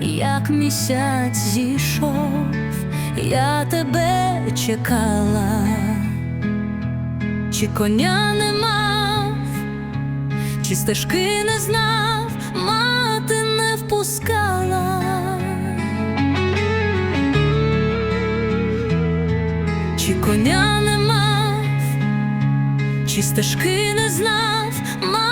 як місяць зійшов, я тебе чекала, чи коня не мав, чи стежки не знав, мати не впускала. Чи коня не мав, чи стежки не знав, мати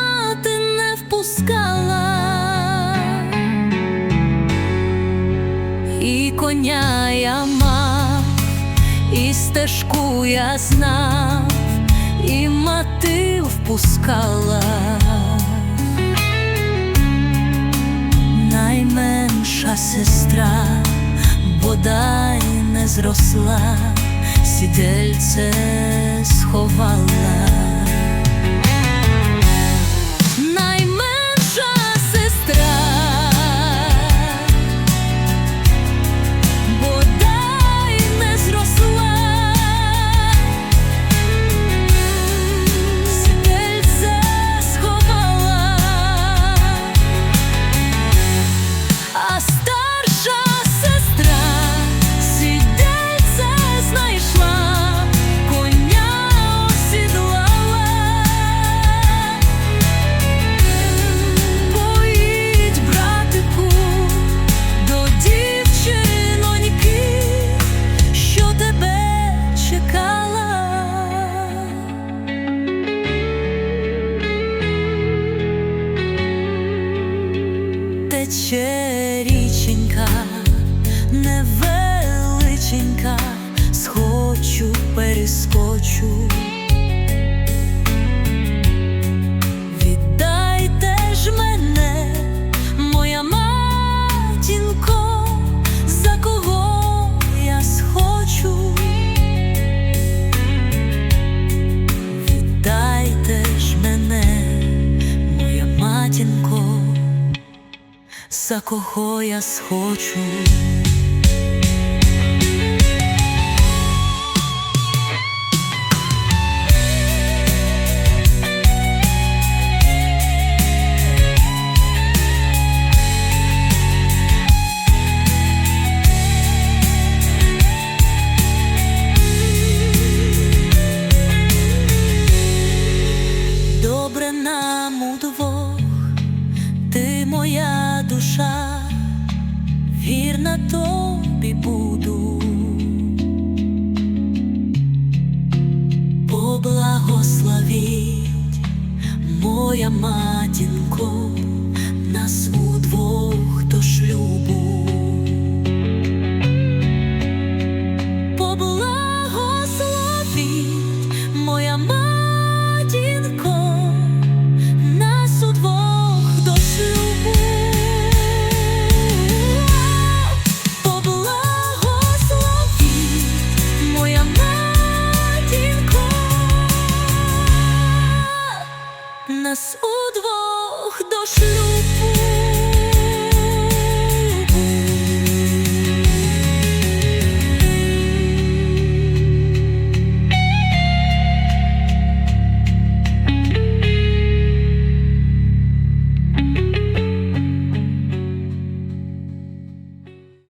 І коня я мав, і стежку я знав, і мати впускала. Найменша сестра бодай не зросла, сідельце сховала. Схочу, перескочу. Віддайте ж мене, моя матінко, за кого я схочу. Віддайте ж мене, моя матінко, за кого я схочу. Тобі буду. Поблагословіть, моя матінко, нас у нас удвох до шлюб.